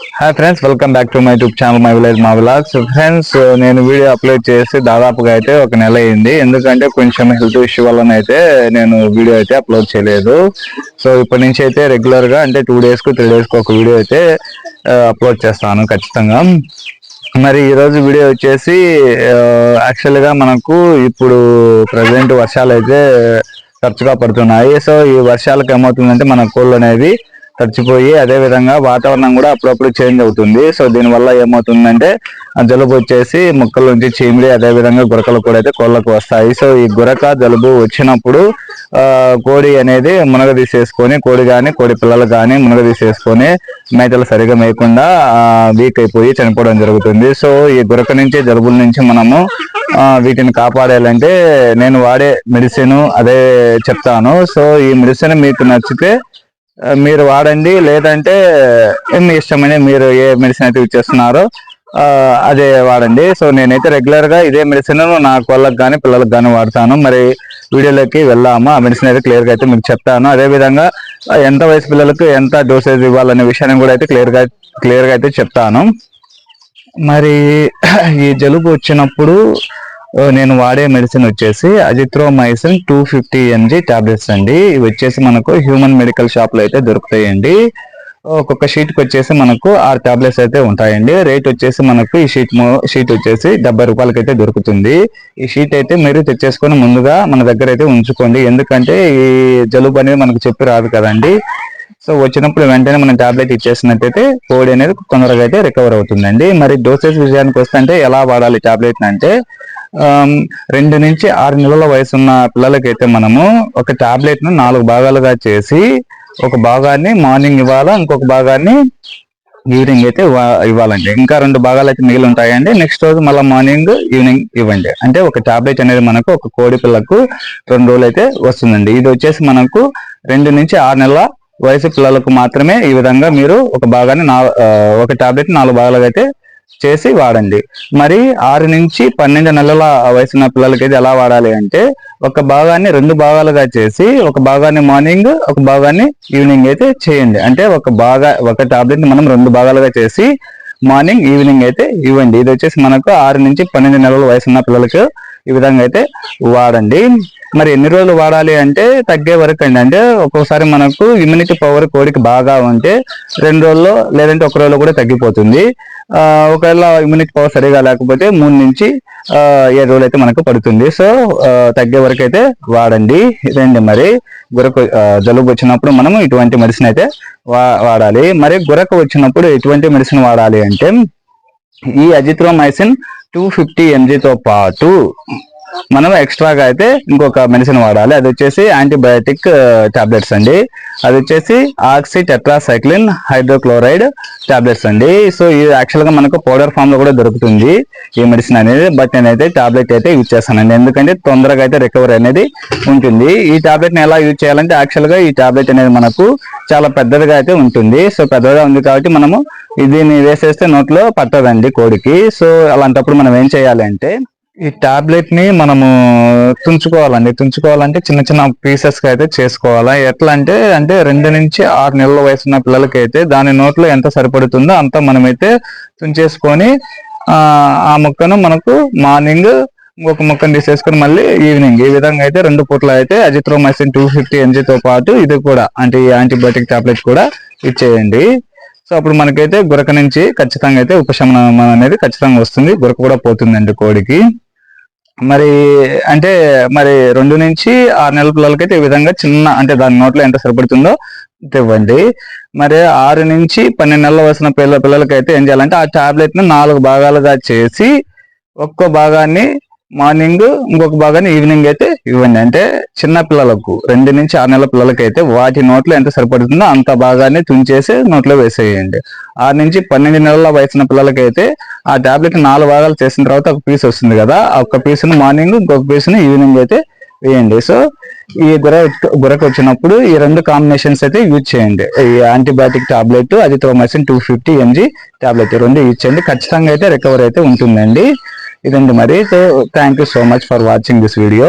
Hi friends welcome back to my YouTube channel my village మా vlogs friends నేను video upload చేసి దాదాపుగా అయితే ఒక నెల అయింది. ఎందుకంటే కొంచెం హెల్త్ ఇష్యూ వలన అయితే నేను వీడియో అయితే అప్లోడ్ చేయలేదు. సో ఇప్పటి నుంచి అయితే రెగ్యులర్గా అంటే టూ డేస్కు త్రీ డేస్కు ఒక వీడియో అయితే అప్లోడ్ చేస్తాను ఖచ్చితంగా. మరి ఈరోజు వీడియో వచ్చేసి యాక్చువల్గా మనకు ఇప్పుడు ప్రజెంట్ వర్షాలు అయితే తరచుగా పడుతున్నాయి. సో ఈ వర్షాలకు ఏమవుతుందంటే మన కోళ్ళు అనేవి తడిచిపోయి అదే విధంగా వాతావరణం కూడా అప్పుడప్పుడు చేంజ్ అవుతుంది. సో దీనివల్ల ఏమవుతుందంటే జలుబు వచ్చేసి మొక్కల నుంచి చీమిడి అదే విధంగా గురకలు కూడా అయితే కోళ్ళకు వస్తాయి. సో ఈ గురక జలుబు వచ్చినప్పుడు కోడి అనేది మునగ తీసేసుకొని కోడి కానీ కోడి పిల్లలు కానీ మునగ తీసేసుకొని మేతలు సరిగా మేయకుండా వీక్ అయిపోయి చనిపోవడం జరుగుతుంది. సో ఈ గురక నుంచి జలుబుల నుంచి మనము వీటిని కాపాడాలంటే నేను వాడే మెడిసిన్ అదే చెప్తాను. సో ఈ మెడిసిన్ మీకు నచ్చితే మీరు వాడండి లేదంటే మీ ఇష్టమని మీరు ఏ మెడిసిన్ అయితే యూజ్ చేస్తున్నారో అదే వాడండి. సో నేనైతే రెగ్యులర్గా ఇదే మెడిసిన్ నా వాళ్ళకి కానీ పిల్లలకు కానీ వాడతాను. మరి వీడియోలోకి వెళ్ళాము ఆ మెడిసిన్ అయితే క్లియర్గా అయితే మీకు చెప్తాను. అదే విధంగా ఎంత వయసు పిల్లలకు ఎంత డోసేజ్ ఇవ్వాలనే విషయాన్ని కూడా అయితే క్లియర్గా క్లియర్గా అయితే చెప్తాను. మరి ఈ జలుబు వచ్చినప్పుడు నేను వాడే మెడిసిన్ వచ్చేసి azithromycin two fifty mg tablets అండి. ఇవి వచ్చేసి మనకు హ్యూమన్ మెడికల్ షాప్లో అయితే దొరుకుతాయండి. ఒక్కొక్క షీట్కి వచ్చేసి మనకు ఆరు టాబ్లెట్స్ అయితే ఉంటాయండి. రేట్ వచ్చేసి మనకు ఈ షీట్ షీట్ వచ్చేసి డెబ్బై రూపాయలకి అయితే దొరుకుతుంది. ఈ షీట్ అయితే మీరు తెచ్చేసుకొని ముందుగా మన దగ్గర అయితే ఉంచుకోండి. ఎందుకంటే ఈ జలుబు అనేది మనకు చెప్పి రాదు కదండి. సో వచ్చినప్పుడు వెంటనే మనం టాబ్లెట్ ఇచ్చేసినట్టయితే కోడి అనేది తొందరగా అయితే రికవర్ అవుతుందండి. మరి డోసేజ్ విషయానికి వస్తే ఎలా వాడాలి టాబ్లెట్ అంటే రెండు నుంచి ఆరు నెలల వయసు ఉన్న పిల్లలకైతే మనము ఒక టాబ్లెట్ను నాలుగు భాగాలుగా చేసి ఒక భాగాన్ని మార్నింగ్ ఇవ్వాలా ఇంకొక భాగాన్ని ఈవినింగ్ అయితే ఇవ్వాలండి. ఇంకా రెండు భాగాలు అయితే మిగిలి ఉంటాయండి. నెక్స్ట్ రోజు మళ్ళీ మార్నింగ్ ఈవినింగ్ ఇవ్వండి. అంటే ఒక టాబ్లెట్ అనేది మనకు ఒక కోడి పిల్లకు రెండు రోజులు అయితే వస్తుందండి. ఇది వచ్చేసి మనకు రెండు నుంచి ఆరు నెలల వయసు పిల్లలకు మాత్రమే ఈ విధంగా మీరు ఒక భాగాన్ని ఒక టాబ్లెట్ నాలుగు భాగాలుగా అయితే చేసి వాడండి. మరి ఆరు నుంచి పన్నెండు నెలల వయసున్న పిల్లలకి అయితే ఎలా వాడాలి అంటే ఒక భాగాన్ని రెండు భాగాలుగా చేసి ఒక భాగాన్ని మార్నింగ్ ఒక భాగాన్ని ఈవినింగ్ అయితే చేయండి. అంటే ఒక భాగా ఒక టాబ్లెట్ మనం రెండు భాగాలుగా చేసి మార్నింగ్ ఈవినింగ్ అయితే ఇవ్వండి. ఇది వచ్చేసి మనకు ఆరు నుంచి పన్నెండు నెలల వయసున్న పిల్లలకు ఈ విధంగా అయితే వాడండి. మరి ఎన్ని రోజులు వాడాలి అంటే తగ్గే వరకు అండి. అంటే ఒక్కోసారి మనకు ఇమ్యూనిటీ పవర్ కోడికి బాగా ఉంటే రెండు రోజుల్లో లేదంటే ఒక రోజులో కూడా తగ్గిపోతుంది. ఒకవేళ ఇమ్యూనిటీ పవర్ సరిగా లేకపోతే మూడు నుంచి ఏడు రోజులు అయితే మనకు పడుతుంది. సో తగ్గే వరకు అయితే వాడండి. ఇదండి మరి. గురకు జలుబు వచ్చినప్పుడు మనం ఇటువంటి మెడిసిన్ అయితే వా- వాడాలి. మరి గురకు వచ్చినప్పుడు ఎటువంటి మెడిసిన్ వాడాలి అంటే ఈ అజిత్రోమైసిన్ టూ ఫిఫ్టీ ఎంజీతో పాటు మనం ఎక్స్ట్రాగా అయితే ఇంకొక మెడిసిన్ వాడాలి. అది వచ్చేసి యాంటీబయాటిక్ టాబ్లెట్స్ uh, అండి. అది వచ్చేసి ఆక్సి టెట్రాసైక్లిన్ హైడ్రోక్లోరైడ్ టాబ్లెట్స్ అండి. సో ఇది యాక్చువల్గా మనకు పౌడర్ ఫామ్లో కూడా దొరుకుతుంది ఈ మెడిసిన్ అనేది. బట్ నేనైతే టాబ్లెట్ అయితే యూజ్ చేస్తానండి. ఎందుకంటే తొందరగా అయితే రికవరీ అనేది ఉంటుంది. ఈ టాబ్లెట్ని ఎలా యూజ్ చేయాలంటే యాక్చువల్గా ఈ టాబ్లెట్ అనేది మనకు చాలా పెద్దదిగా అయితే ఉంటుంది. సో పెద్దగా ఉంది కాబట్టి మనము దీన్ని వేసేస్తే నోట్లో పట్టదండి కోడికి. సో అలాంటప్పుడు మనం ఏం చేయాలి అంటే ఈ టాబ్లెట్ని మనము తుంచుకోవాలండి. తుంచుకోవాలంటే చిన్న చిన్న పీసెస్కి అయితే చేసుకోవాలా. ఎట్లా అంటే అంటే రెండు నుంచి ఆరు నెలల వయసు ఉన్న పిల్లలకి అయితే దాని నోట్లో ఎంత సరిపడుతుందో అంత మనమైతే తుంచేసుకొని ఆ ఆ ముక్కను మనకు మార్నింగ్ ఇంకొక ముక్కను తీసేసుకొని మళ్ళీ ఈవినింగ్. ఈ విధంగా అయితే రెండు పూట్ల అయితే అజిత్రోమైసిన్ టూ ఫిఫ్టీ ఎంజీతో పాటు ఇది కూడా అంటే ఈ యాంటీబయాటిక్ టాబ్లెట్ కూడా ఇచ్చేయండి. సో అప్పుడు మనకైతే గురక నుంచి ఖచ్చితంగా అయితే ఉపశమనం అనేది ఖచ్చితంగా వస్తుంది. గురక కూడా పోతుందండి కోడికి. మరి అంటే మరి రెండు నుంచి ఆరు నెలల పిల్లలకైతే ఈ విధంగా చిన్న అంటే దాని నోట్లో ఎంత సరిపడుతుందో ఇవ్వండి మరి ఆరు నుంచి పన్నెండు నెలల వయసున్న పిల్ల పిల్లలకైతే ఏం చేయాలంటే ఆ టాబ్లెట్ నాలుగు భాగాలుగా చేసి ఒక్కో భాగాన్ని మార్నింగ్ ఇంకొక భాగాన్ని ఈవినింగ్ అయితే ఇవ్వండి. అంటే చిన్న పిల్లలకు రెండు నుంచి ఆరు నెలల పిల్లలకి అయితే వాటి నోట్లో ఎంత సరిపడుతుందో అంత భాగాన్ని తుంచేసి నోట్లో వేసేయండి. ఆరు నుంచి పన్నెండు నెలల వయసున్న పిల్లలకి అయితే ఆ టాబ్లెట్ నాలుగు భాగాలు చేసిన తర్వాత ఒక పీస్ వస్తుంది కదా ఆ ఒక్క మార్నింగ్ ఇంకొక పీస్ని ఈవినింగ్ అయితే వేయండి. సో ఈ గుర గురకు వచ్చినప్పుడు ఈ రెండు కాంబినేషన్స్ అయితే యూజ్ చేయండి. ఈ యాంటీబయాటిక్ టాబ్లెట్ అది త్రోమైసిన్ టూ ఫిఫ్టీ ఎంజీ టాబ్లెట్ రెండు యూజ్ చేయండి. ఖచ్చితంగా అయితే రికవర్ అయితే ఉంటుందండి. ఇదండి మరి. So thank you so much for watching this video